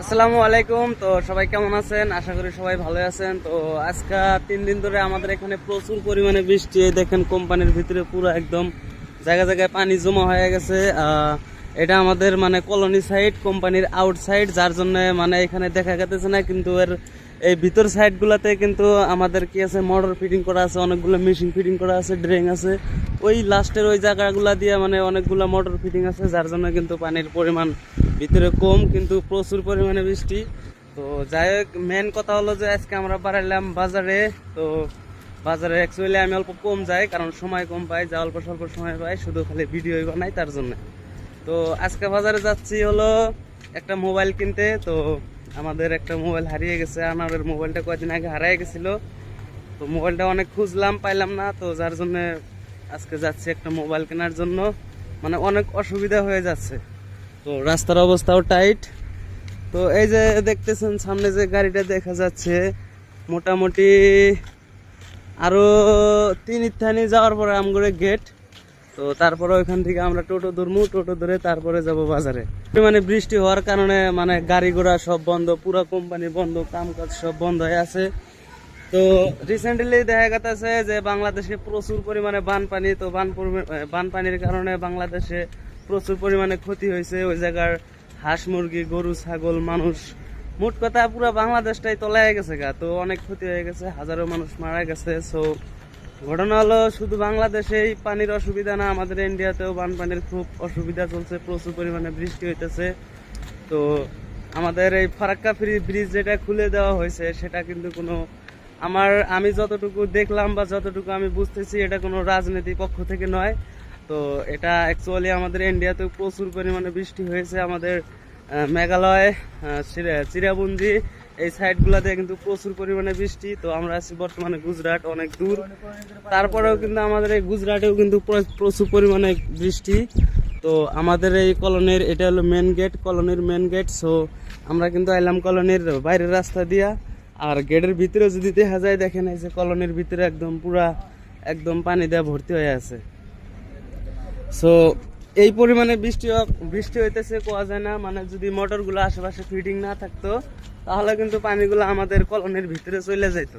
আসসালামু আলাইকুম। তো সবাই কেমন আছেন? আশা করি সবাই ভালো আছেন। তো আজকে তিন দিন ধরে আমাদের এখানে প্রচুর পরিমাণে বৃষ্টি। দেখেন কোম্পানির ভিতরে পুরো একদম জায়গা জায়গায় পানি জমা হয়ে গেছে। এটা আমাদের মানে কলোনি সাইড কোম্পানির আউটসাইড যার জন্য মানে এখানে দেখা গেতেছে না, কিন্তু এর এই ভিতর সাইডগুলোতে কিন্তু আমাদের কি আছে মোটর ফিটিং করা আছে, অনেকগুলো মেশিন ফিটিং করা আছে ড্রেন আছে। ওই লাস্টের ওই জায়গাগুলো দিয়ে মানে অনেকগুলো মোটর ফিটিং আছে, যার জন্য কিন্তু পানির পরিমাণ ভিতরে কম, কিন্তু প্রচুর পরিমাণে বৃষ্টি। তো যাই হোক মেন কথা হলো যে আজকে আমরা বাড়াইলাম বাজারে। তো বাজারে অ্যাকচুয়ালি আমি অল্প কম যাই, কারণ সময় কম পাই, যা অল্প স্বল্প সময় পাই, শুধু খালি ভিডিও বানাই, তার জন্য। তো আজকে বাজারে যাচ্ছি হলো একটা মোবাইল কিনতে, তো আমাদের একটা মোবাইল হারিয়ে গেছে, আমাদের মোবাইলটা কয়েকদিন আগে হারিয়ে গেছিল। তো মোবাইলটা অনেক খুঁজলাম, পাইলাম না, তো যার জন্য আজকে যাচ্ছি একটা মোবাইল কেনার জন্য। মানে অনেক অসুবিধা হয়ে যাচ্ছে। তো রাস্তার অবস্থাও টাইট। তো এই যে দেখতেছেন, সামনে যে গাড়িটা দেখা যাচ্ছে, মোটামুটি আরও তিন স্থানে যাওয়ার পরে আমগরে গেট তো তারপরে ওইখান থেকে আমরা টোটো ধরবো টোটো ধরে তারপরে যাব বাজারে। মানে বৃষ্টি হওয়ার কারণে মানে গাড়ি ঘোড়া সব বন্ধ, পুরো কোম্পানি বন্ধ, কামকাজ সব বন্ধ হয়ে আছে। তো রিসেন্টলি দেখা গেছে যে বাংলাদেশে প্রচুর পরিমাণে বানপানি, তো বান বানপানির কারণে বাংলাদেশে প্রচুর পরিমাণে ক্ষতি হয়েছে। ওই জায়গার হাঁস মুরগি, গরু, ছাগল, মানুষ, মোট কথা পুরো বাংলাদেশটাই তলায় গেছে গা। তো অনেক ক্ষতি হয়ে গেছে, হাজারো মানুষ মারা গেছে। সো ঘটনা হলো, শুধু বাংলাদেশেই পানির অসুবিধা না, আমাদের ইন্ডিয়াতেও বানপানির খুব অসুবিধা চলছে, প্রচুর পরিমাণে বৃষ্টি হইতেছে। তো আমাদের এই ফারাক্কা ফ্রি ব্রিজ যেটা খুলে দেওয়া হয়েছে, সেটা কিন্তু কোনো আমার, আমি যতটুকু দেখলাম বা যতটুকু আমি বুঝতেছি, এটা কোনো রাজনীতি পক্ষ থেকে নয়। তো এটা অ্যাকচুয়ালি আমাদের ইন্ডিয়াতেও প্রচুর পরিমাণে বৃষ্টি হয়েছে, আমাদের মেঘালয় আহ, চিরা- চিরাবন্দি এই সাইডগুলোতে কিন্তু প্রচুর পরিমাণে বৃষ্টি। তো আমরা আছি বর্তমানে গুজরাট অনেক দূর। তারপরেও কিন্তু আমাদের এই গুজরাটেও কিন্তু প্রচুর পরিমাণে বৃষ্টি। তো আমাদের এই কলোনির এটা হলো মেন গেট কলোনির মেন গেট সো আমরা কিন্তু আইলাম কলোনির বাইরের রাস্তা দিয়া। আর গেটের ভিতরে যদি দেখা যায় দেখেন এই যে কলোনির ভিতরে একদম পুরা একদম পানি দেওয়া ভর্তি হয়ে আছে। সো এই পরিমাণে বৃষ্টি বৃষ্টি হইতেছে, কোয়া যায় না। মানে যদি মোটরগুলো আশেপাশে ফিটিং না থাকতো, তাহলে কিন্তু পানিগুলো আমাদের কলোনির ভিতরে চলে যাইতো।